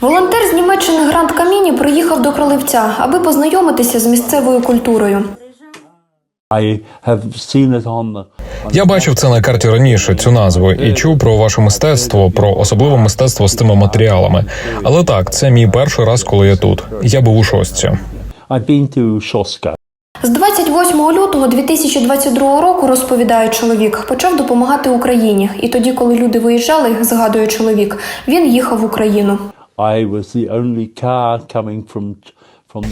Волонтер з Німеччини Грант Каміні приїхав до Кролевця, аби познайомитися з місцевою культурою. Я бачив це на карті раніше, цю назву, і чув про ваше мистецтво, про особливе мистецтво з тими матеріалами. Але так, це мій перший раз, коли я тут. Я був у шостці. З 28 лютого 2022 року, розповідає чоловік, почав допомагати Україні. І тоді, коли люди виїжджали, згадує чоловік, він їхав в Україну. I was the only car coming from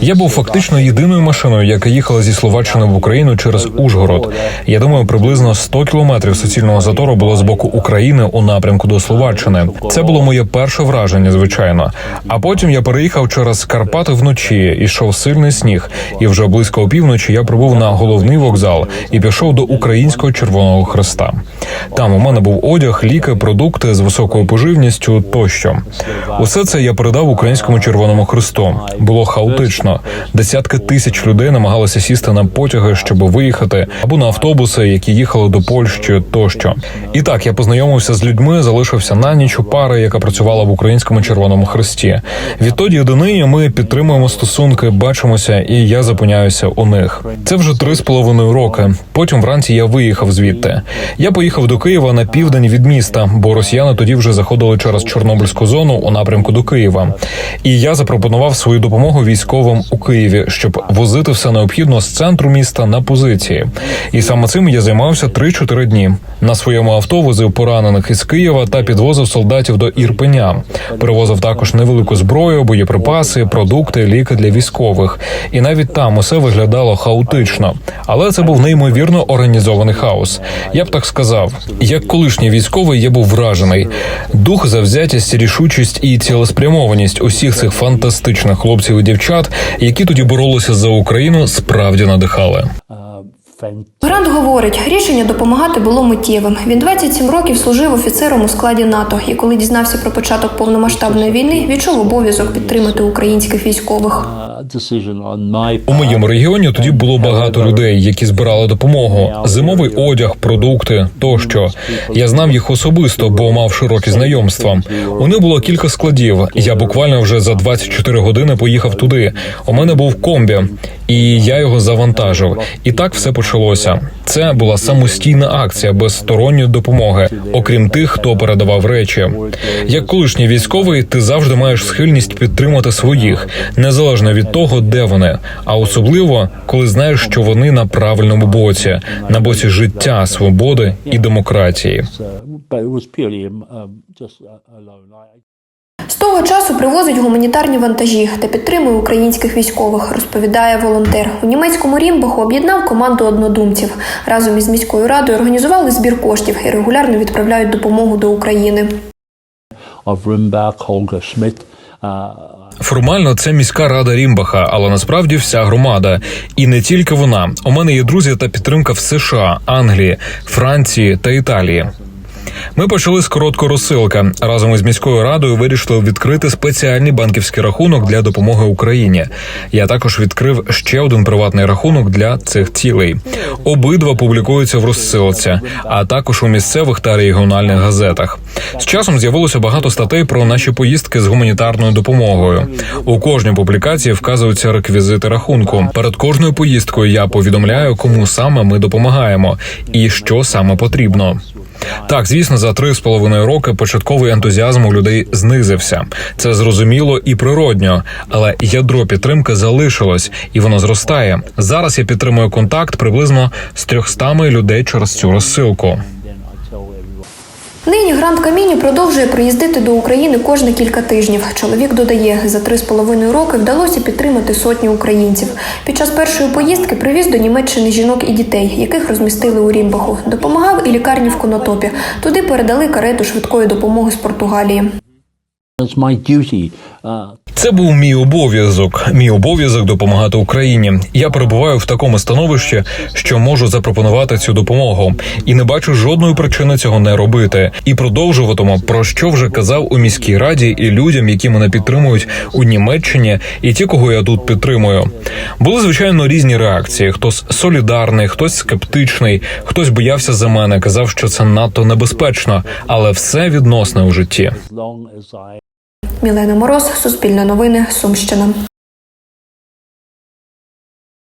Я був фактично єдиною машиною, яка їхала зі Словаччини в Україну через Ужгород. Я думаю, приблизно 100 кілометрів суцільного затору було з боку України у напрямку до Словаччини. Це було моє перше враження, звичайно. А потім я переїхав через Карпати вночі. Ішов сильний сніг, і вже близько опівночі я прибув на головний вокзал і пішов до українського Червоного Хреста. Там у мене був одяг, ліки, продукти з високою поживністю тощо. Усе це я передав українському Червоному Хресту. Було хаотично. Десятки тисяч людей намагалися сісти на потяги, щоб виїхати, або на автобуси, які їхали до Польщі тощо. І так я познайомився з людьми, залишився на ніч у пари, яка працювала в українському Червоному Хресті. Відтоді до нині ми підтримуємо стосунки, бачимося, і я зупиняюся у них. Це вже три з половиною роки. Потім вранці я виїхав звідти. Я поїхав до Києва на південь від міста, бо росіяни тоді вже заходили через Чорнобильську зону у напрямку до Києва. І я запропонував свою допомогу військовим у Києві, щоб возити все необхідно з центру міста на позиції. І саме цим я займався 3-4 дні. На своєму авто возив поранених із Києва та підвозив солдатів до Ірпеня. Перевозив також невелику зброю, боєприпаси, продукти, ліки для військових. І навіть там усе виглядало хаотично. Але це був неймовірно організований хаос. Я б так сказав, як колишній військовий, я був вражений. Дух, завзятість, рішучість і цілеспрямованість усіх цих фантастичних хлопців і дівчат, які тоді боролися за Україну, справді надихали. Грант говорить, рішення допомагати було миттєвим. Він 27 років служив офіцером у складі НАТО, і коли дізнався про початок повномасштабної війни, відчув обов'язок підтримати українських військових. У моєму регіоні тоді було багато людей, які збирали допомогу, зимовий одяг, продукти тощо. Я знав їх особисто, бо мав широкі знайомства. У них було кілька складів. Я буквально вже за 24 години поїхав туди. У мене був комбі, і я його завантажив. І так все почалося. Це була самостійна акція без сторонньої допомоги, окрім тих, хто передавав речі. Як колишній військовий, ти завжди маєш схильність підтримати своїх, незалежно від того, де вони, а особливо коли знаєш, що вони на правильному боці, на боці життя, свободи і демократії. З того часу привозить гуманітарні вантажі та підтримує українських військових, розповідає волонтер. У німецькому Рімбаху об'єднав команду однодумців. Разом із міською радою організували збір коштів і регулярно відправляють допомогу до України. Uh, Формально це міська рада Рімбаха, але насправді вся громада. І не тільки вона. У мене є друзі та підтримка в США, Англії, Франції та Італії. Ми почали з короткої розсилки. Разом із міською радою вирішили відкрити спеціальний банківський рахунок для допомоги Україні. Я також відкрив ще один приватний рахунок для цих цілей. Обидва публікуються в розсилці, а також у місцевих та регіональних газетах. З часом з'явилося багато статей про наші поїздки з гуманітарною допомогою. У кожній публікації вказуються реквізити рахунку. Перед кожною поїздкою я повідомляю, кому саме ми допомагаємо і що саме потрібно. Так, звісно, за три з половиною роки початковий ентузіазм у людей знизився. Це зрозуміло і природньо, але ядро підтримки залишилось і воно зростає. Зараз я підтримую контакт приблизно з 300 людей через цю розсилку. Нині Грант Каміні продовжує приїздити до України кожні кілька тижнів. Чоловік додає, за три з половиною роки вдалося підтримати сотні українців. Під час першої поїздки привіз до Німеччини жінок і дітей, яких розмістили у Рімбаху. Допомагав і лікарні в Конотопі. Туди передали карету швидкої допомоги з Португалії. Це був мій обов'язок. Мій обов'язок допомагати Україні. Я перебуваю в такому становищі, що можу запропонувати цю допомогу, і не бачу жодної причини цього не робити. І продовжуватиму про що вже казав у міській раді і людям, які мене підтримують у Німеччині, і ті, кого я тут підтримую. Були звичайно різні реакції: хтось солідарний, хтось скептичний, хтось боявся за мене, казав, що це надто небезпечно, але все відносне у житті. Мілена Мороз, Суспільне новини, Сумщина.